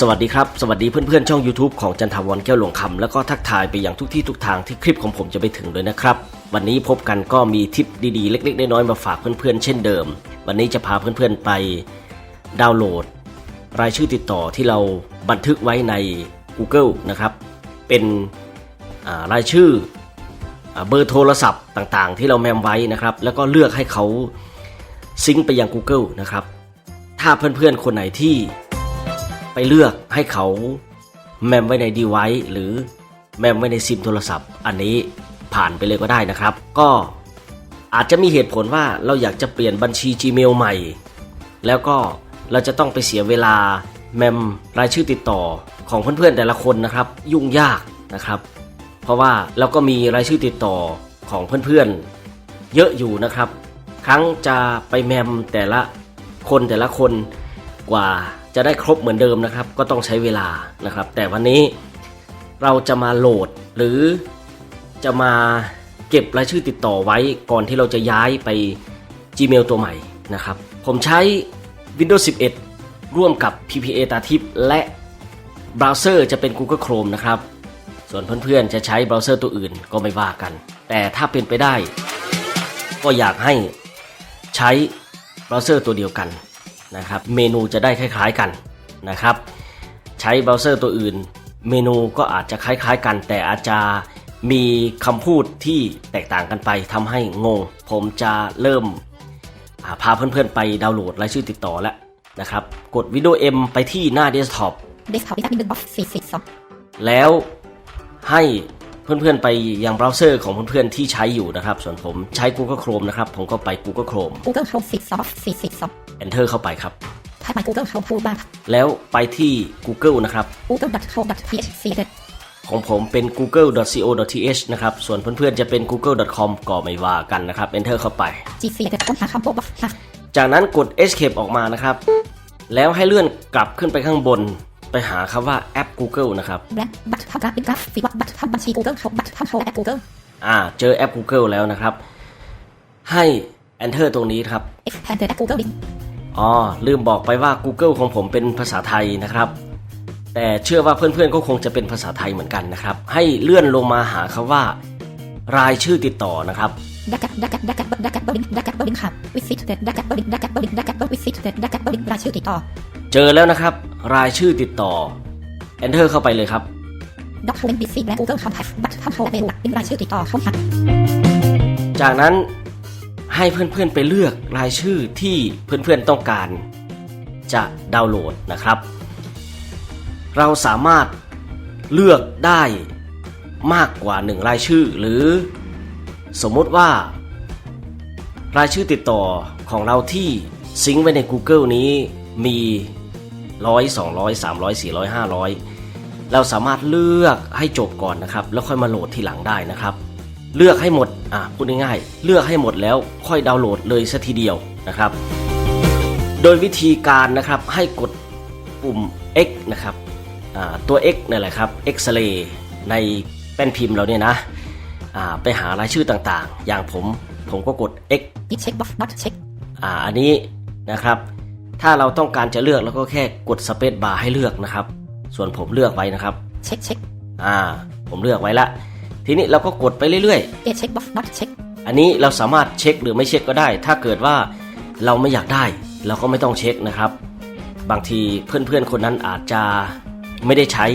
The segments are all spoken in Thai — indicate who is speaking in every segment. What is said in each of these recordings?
Speaker 1: สวัสดีครับ สวัสดีเพื่อนๆ ช่อง YouTube ของจันทาวรแก้วหลวงคำแล้วก็ทักทายไปอย่างทุกที่ทุกทางที่คลิปของผมจะไปถึงเลยนะครับ วันนี้พบกันก็มีทิปดีๆ เล็กๆ น้อยๆ มาฝากเพื่อนๆ เช่นเดิม วันนี้จะพาเพื่อนๆ ไปดาวน์โหลด รายชื่อติดต่อที่เราบันทึกไว้ใน Google นะครับ เป็นรายชื่อเบอร์โทรศัพท์ต่างๆ ที่เราแมมไว้นะครับ แล้วก็เลือกให้เขาซิงค์ไปยัง Google นะครับ ถ้าเพื่อนๆ คนไหนที่ ไปเลือกให้เขาแมมไว้ในดีไว c e หรือแมมไว้ในซิมโทรศัพท์ อันนี้ผ่านไปเลยก็ได้นะครับ ก็อาจจะมีเหตุผลว่าเราอยากจะเปลี่ยนบัญชี Gmail ใหม่ แล้วก็เราจะต้องไปเสียเวลาแมมรายชื่อติดต่อของเพื่อนๆแต่ละคนนะครับ ยุ่งยากนะครับ เพราะว่าเราก็มีรายชื่อติดต่อของเพื่อนๆ เยอะอยู่นะครับ ครั้งจะไปแมมแต่ละคนแต่ละคนกว่า จะได้ครบเหมือนเดิมนะครับ ก็ต้องใช้เวลานะครับ แต่วันนี้เราจะมาโหลดหรือจะมาเก็บรายชื่อติดต่อไว้ก่อนที่เราจะย้ายไป Gmail ตัวใหม่นะครับ ผมใช้ Windows 11 ร่วมกับ PPA ตาทิพย์และเบราว์เซอร์จะเป็น Google Chrome นะครับ ส่วนเพื่อนๆจะใช้เบราว์เซอร์ตัวอื่นก็ไม่ว่ากัน แต่ถ้าเป็นไปได้ ก็อยากให้ใช้เบราว์เซอร์ตัวเดียวกัน นะครับเมนูจะได้คล้ายๆกันนะครับ ใช้เบราว์เซอร์ตัวอื่น เมนูก็อาจจะคล้ายๆกัน แต่อาจจะมีคำพูดที่แตกต่างกันไปทำให้งง ผมจะเริ่มอ่าพาเพื่อนๆไปดาวน์โหลดรายชื่อติดต่อแล้วนะครับ กด Windows M ไปที่หน้าเดสก์ท็อป
Speaker 2: เดสก์ท็อปวิตามินหนึ่งบล็อกสี่สิบสอง
Speaker 1: แล้วให้ เพื่อนๆไปยังเบราว์เซอร์ของเพื่อนๆที่ใช้อยู่นะครับ ส่วนผมใช้ Google Chrome นะครับ ผมก็ไป Google Chrome
Speaker 2: กูเกิลโครมสิบสองบล็อกสี่สิบสอง
Speaker 1: Enter เข้าไปครับ
Speaker 2: ถ้าไปกูเกิลโครมพูดบ้าง
Speaker 1: แล้วไปที่ Google นะครับ
Speaker 2: กูเกิลดัตโครมดัตพีเอชซีเด็ด
Speaker 1: ของผมเป็น google.co.th นะครับ ส่วนเพื่อนๆจะเป็น google.com ก็ไม่ว่ากันนะครับ Enter เข้าไป
Speaker 2: จีซีเด็ดค้นหาคำพวกบล็อกค่ะ
Speaker 1: จากนั้นกด Escape ออกมานะครับ แล้วให้เลื่อนกลับขึ้นไปข้างบน ไปหาคำว่าแอป Google นะครับ
Speaker 2: แบล็คบัตรทำกราฟเป็นกราฟฟีวัดบัตรทำบัญชีกูเกิลโครมบัตรทำโชว์แอปกูเกิล
Speaker 1: อ่า เจอแอป Google แล้วนะครับ ให้ Enter ตรงนี้ครับ
Speaker 2: เอ็กซ์แพนเดอร์แอปกูเกิลลิง
Speaker 1: อ๋อ ลืมบอกไปว่า Google ของผมเป็นภาษาไทยนะครับ แต่เชื่อว่าเพื่อนๆก็คงจะเป็นภาษาไทยเหมือนกันนะครับ ให้เลื่อนลงมาหาคำว่า รายชื่อติดต่อนะครับ
Speaker 2: ดักกัดดักกัดดักกัดดักกัดบลิงดักกัดบลิงค่ะวิสิตเด็ดดักกัดบลิงดักกัดบลิงดักกัดบลิงวิสิตเด็ดดักกัดบลิงรายชื่อติดต่อ
Speaker 1: เจอแล้วนะครับ รายชื่อติดต่อ Enter เข้าไปเลยครับ
Speaker 2: ด็อกเทอร์เลนบีซีและกูเกิลคอมแพคบัตรทำโชว์แอปเมลเป็นรายชื่อติดต่อเข้าหา
Speaker 1: จากนั้นให้เพื่อนๆไปเลือกรายชื่อที่เพื่อนๆต้องการ จะดาวน์โหลดนะครับ เราสามารถเลือกได้มากกว่าหนึ่งรายชื่อ หรือสมมุติว่า รายชื่อติดต่อของเราที่ซิงค์ไว้ใน Google นี้มี ร้อยสองร้อยสามร้อยสี่ร้อยห้าร้อยเราสามารถเลือกให้จบก่อนนะครับ แล้วค่อยมาโหลดทีหลังได้นะครับ เลือกให้หมดอะพูดง่ายๆเลือกให้หมดแล้วค่อยดาวน์โหลดเลยสัทีเดียวนะครับ โดยวิธีการนะครับให้กดปุ่ม X นะครับอ่าตัว X นี่นแหละครับ X-ray ในแป้นพิมพ์เราเนี่ยนะอ่าไปหารายชื่อต่างๆ อย่างผมผมก็กด X
Speaker 2: ดิเช็คบล็อก not เช็ค
Speaker 1: อ่าอันนี้นะครับ ถ้าเราต้องการจะเลือกแล้วก็แค่กด Space Bar ให้เลือกนะครับ ส่วนผมเลือกไว้นะครับ
Speaker 2: เช็คเช็ค
Speaker 1: อ่า ผมเลือกไว้ละ ทีนี้เราก็กดไปเรื่อยๆ
Speaker 2: เอเช็คบล็อก not เช็ค
Speaker 1: อันนี้เราสามารถเช็คหรือไม่เช็คก็ได้ ถ้าเกิดว่าเราไม่อยากได้ เราก็ไม่ต้องเช็คนะครับ บางทีเพื่อนๆคนนั้นอาจจะไม่ได้ใช้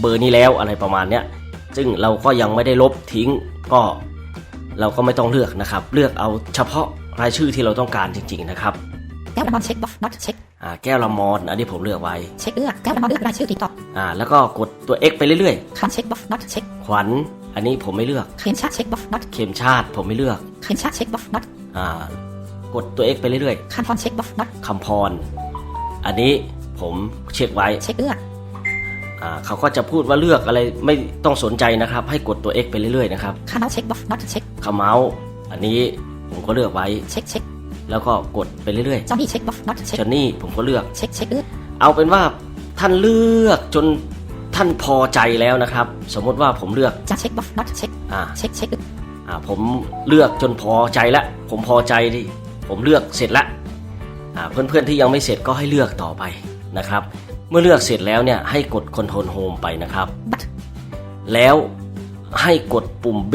Speaker 1: เบอร์นี้แล้วอะไรประมาณเนี้ยซึ่งเราก็ยังไม่ได้ลบทิ้งก็เราก็ไม่ต้องเลือกนะครับ เลือกเอาเฉพาะรายชื่อที่เราต้องการจริง ๆนะครับ
Speaker 2: แก้วละมอนเช็คบล็อก not เช็ค
Speaker 1: อ่าแก้วละมอนอันนี้ผมเลือกไว้
Speaker 2: เช็คเลือกแก้วละมอนเลือกรายชื่อติดต่อ
Speaker 1: อ่าแล้วก็กดตัว X ไปเรื่อย
Speaker 2: คันเช็คบล็อก not เช็ค
Speaker 1: ๆขวัญอันนี้ผมไม่เลือก
Speaker 2: เขียนชาเช็คบล็อก not
Speaker 1: เข็มชาติผมไม่เลือก
Speaker 2: เขียนชาเช็คบล็อก not
Speaker 1: อ่ากดตัว X ไปเรื่อยๆ
Speaker 2: คันพรเช็คบล็อก not
Speaker 1: คำพรอันนี้ผมเช็คไว้
Speaker 2: เช็คเลือก
Speaker 1: อ่าเขาก็จะพูดว่าเลือกอะไรไม่ต้องสนใจนะครับ ให้กดตัว X ไปเรื่อยๆนะครับ
Speaker 2: คันเอาเช็คบล็อก not เช็ค
Speaker 1: คำเมาส์อันนี้ผมก็เลือกไว้
Speaker 2: เช็คเช็ค
Speaker 1: แล้วก็กดไปเรื่อย
Speaker 2: จอนี่เช็คบล็อก not เช็ค
Speaker 1: ๆจอนนี่ผมก็เลือก
Speaker 2: เช็คเช็คเลือก
Speaker 1: เอาเป็นว่าท่านเลือกจนท่านพอใจแล้วนะครับ สมมติว่าผมเลือก
Speaker 2: จะเช็คบล็อก not เช็ค
Speaker 1: อ่า
Speaker 2: เช็คเช็คเลือก
Speaker 1: อ่าผมเลือกจนพอใจแล้วผมพอใจดิผมเลือกเสร็จแล้วอ่าเพื่อนๆที่ยังไม่เสร็จก็ให้เลือกต่อไปนะครับ เมื่อเลือกเสร็จแล้วเนี่ยให้กด Ctrl Home ไปนะครับ
Speaker 2: but
Speaker 1: แล้วให้กดปุ่ม B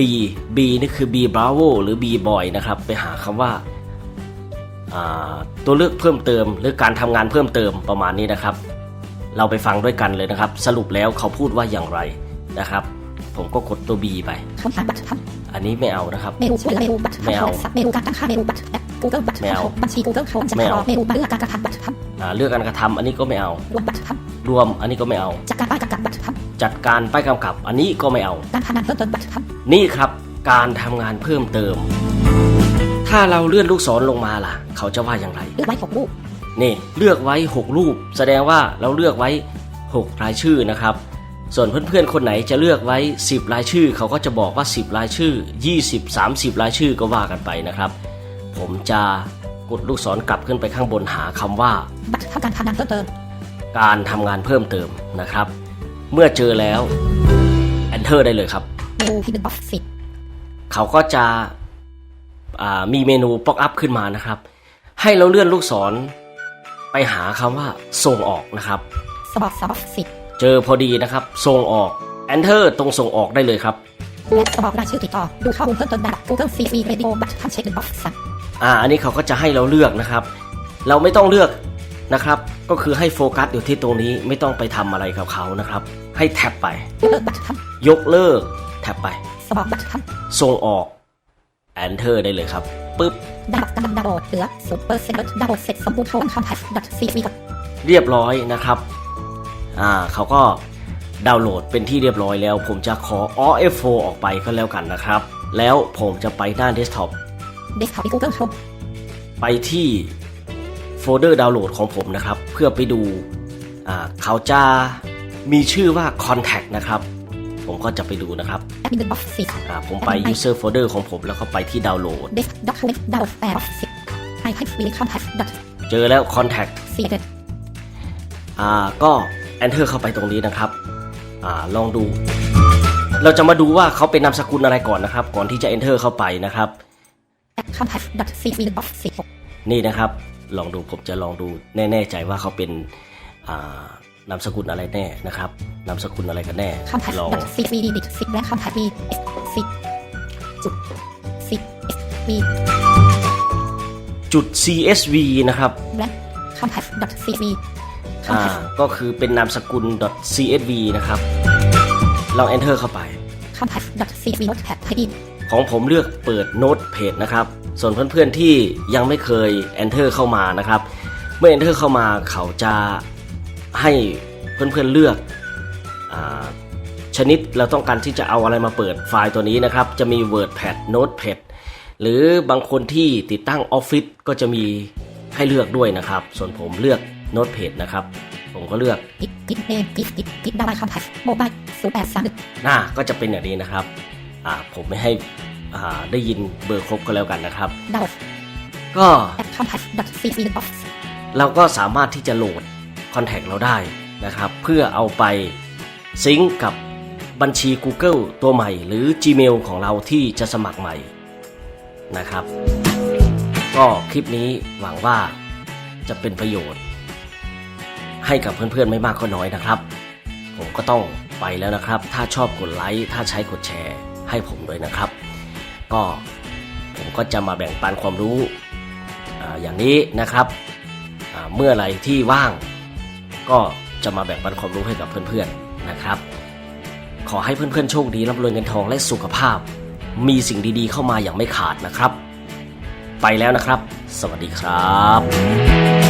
Speaker 1: B นี่คือ B Bravo หรือ B Boy นะครับ ไปหาคำว่าอ่า ตัวเลือกเพิ่มเติม หรือการทำงานเพิ่มเติมประมาณนี้นะครับ เราไปฟังด้วยกันเลยนะครับ สรุปแล้วเขาพูดว่าอย่างไรนะครับ ผมก็กดตัว B ไป
Speaker 2: ค้นหาบัตรท
Speaker 1: อันนี้ไม่เอานะครับำ
Speaker 2: เมนูช่วยเหลือเมนูบัตร
Speaker 1: ไม่เอา
Speaker 2: ทำเมนูการตั้งค่าเมนูบัตรแอป Google บัตร
Speaker 1: ไม่เอา
Speaker 2: บัญชี Google เขาจะ
Speaker 1: ไม่เอา
Speaker 2: เมนูเลือกการกระทำบัตรท
Speaker 1: อ่าเลือกการกระทำอันนี้ก็ไม่เอาำ
Speaker 2: รวมบัตรท
Speaker 1: รวมอันนี้ก็ไม่เอาำ
Speaker 2: จากการป้ายกำกับบัตรท
Speaker 1: จัดการป้ายกำกับ อันนี้ก็ไม่เอาำ
Speaker 2: การทำงานเพิ่มเติมบัตรท
Speaker 1: นี่ครับ การทำงานเพิ่มเติม ถ้าเราเลื่อนลูกศรลงมาล่ะ เขาจะว่าอย่างไรำ
Speaker 2: เลือกไว้หกรูป
Speaker 1: นี่เลือกไว้ 6 รูป แสดงว่าเราเลือกไว้ 6 รายชื่อนะครับ ส่วนเพื่อนๆคนไหนจะเลือกไว้ 10 รายชื่อ เขาก็จะบอกว่า 10 รายชื่อ 20 30 รายชื่อก็ว่ากันไปนะครับ ผมจะกดลูกศรกลับขึ้นไปข้างบนหาคำว่า
Speaker 2: บัตรทำการทำงานเพิ่มเติม
Speaker 1: การทำงานเพิ่มเติมนะครับ เมื่อเจอแล้ว enter ได้เลยครับ
Speaker 2: เมนูที่หนึ่งบ็อกสิบ
Speaker 1: เขาก็จะอ่า มีเมนูป๊อกอัพขึ้นมานะครับ ให้เราเลื่อนลูกศรไปหาคำว่าส่งออกนะครับ
Speaker 2: สปอร์ตสปอร์ตสิบ
Speaker 1: เจอพอดีนะครับส่งออก Enter ตรงส่งออกได้เลยครับ
Speaker 2: และสปอร์ตรายชื่อติดต่อดูข้อมูลเพิ่มเติมได้ Google CV Radio บัตรทำเช็คหนึ่งบ็อกสาม
Speaker 1: อ่าอันนี้เขาก็จะให้เราเลือกนะครับ เราไม่ต้องเลือกนะครับ ก็คือให้โฟกัสอยู่ที่ตรงนี้ไม่ต้องไปทำอะไรกับเขานะครับ ให้แท็บไป
Speaker 2: เลิกบัตรท
Speaker 1: ยกเลิกแท็บไปำ
Speaker 2: สปอร์ตบัตรท
Speaker 1: ส่งออก Enter ได้เลยครับปึ๊บำ
Speaker 2: ดาวกำลังดาวน์โหลดเหลือศูนย์เปอร์เซ็นต์ดาวน์โหลดเสร็จสมบูรณ์โทนคอมแพคดัตซีวี
Speaker 1: เรียบร้อยนะครับอ่าเขาก็ดาวน์โหลดเป็นที่เรียบร้อยแล้ว ผมจะขอ OF4 ออกไปก็แล้วกันนะครับ แล้วผมจะไปหน้าเดสก์ท็อป
Speaker 2: เดสก์ท็อปที่ Google Chrome
Speaker 1: ไปที่โฟลเดอร์ดาวน์โหลดของผมนะครับ เพื่อไปดูอ่าเขาจะมีชื่อว่า Contact นะครับ ผมก็จะไปดูนะครับ
Speaker 2: แอดมินหนึ่งบ็อกสิบ
Speaker 1: อ่าผมไป User Folder ของผมแล้วก็ไปที่ดาวน์โหลด
Speaker 2: เดสก์ด็อกเมนต์ดาวน์โหลดแปดบ็อกสิบไอแพดวีคอมแพคดัต
Speaker 1: เจอแล้ว Contact
Speaker 2: ซีเด็ด
Speaker 1: อ่าก็ Enter เข้าไปตรงนี้นะครับ อ่าลองดู เราจะมาดูว่าเขาเป็นนามสกุลอะไรก่อนนะครับ ก่อนที่จะ Enter เข้าไปนะครับ
Speaker 2: แอดคอมแพคดัตซีวีหนึ่งบ็อกสิบหก
Speaker 1: นี่นะครับ ลองดูผมจะลองดูแน่ ๆ ใจว่าเขาเป็นอ่า นามสกุลอะไรแน่นะครับนามสกุลอะไรกันแน่
Speaker 2: คอมแพค
Speaker 1: ลอง
Speaker 2: ดัตซีวีดิตสิบและคอมแพคบีสิบจุดสิบบี
Speaker 1: จุด CSV นะครับ
Speaker 2: และคอมแพคดัตซีวีคอม
Speaker 1: อ่า
Speaker 2: แพค
Speaker 1: ก็คือเป็นนามสกุล .csv นะครับลอง Enter เข้าไป
Speaker 2: คอมแพคดัตซีวีโน้ตแพดไทดี
Speaker 1: ของผมเลือกเปิดโน้ตเพจนะครับ ส่วนเพื่อนๆที่ยังไม่เคย Enter เข้ามานะครับ เมื่อ Enter เข้ามาเขาจะ ให้เพื่อนๆเลือกอชนิดเราต้องการที่จะเอาอะไรมาเปิดไฟล์ตัวนี้นะครับ จะมี WordPad Notepad หรือบางคนที่ติดตั้ง Office ก็จะมีให้เลือกด้วยนะครับ ส่วนผมเลือก Notepad นะครับ ผมก็เลือก
Speaker 2: ปิดปิดเนมปิดปิดปิดดาวน์คอมแพคโมบายศูนย์แปดสามหนึ่ง
Speaker 1: หน้าก็จะเป็นอย่างนี้นะครับอ่าผมไม่ให้อ่าได้ยินเบอร์ครบก็แล้วกันนะครับ
Speaker 2: ดาว
Speaker 1: ก็
Speaker 2: แอดคอมแพคดัตซีวีบ็อก
Speaker 1: เราก็สามารถที่จะโหลด คอนแทคเราได้นะครับ เพื่อเอาไปซิงก์กับบัญชี Google ตัวใหม่ หรือ Gmail ของเราที่จะสมัครใหม่นะครับ ก็คลิปนี้หวังว่าจะเป็นประโยชน์ ให้กับเพื่อนๆไม่มากก็น้อยนะครับ ผมก็ต้องไปแล้วนะครับ ถ้าชอบกดไลค์ถ้าใช้กดแชร์ให้ผมด้วยนะครับ ก็ผมก็จะมาแบ่งปันความรู้ออย่างนี้นะครับ เมื่อไรที่ว่าง ก็จะมาแบ่งปันความรู้ให้กับเพื่อนๆนะครับ ขอให้เพื่อนๆโชคดีร่ำรวยเงินทองและสุขภาพ มีสิ่งดีๆเข้ามาอย่างไม่ขาดนะครับ ไปแล้วนะครับ สวัสดีครับ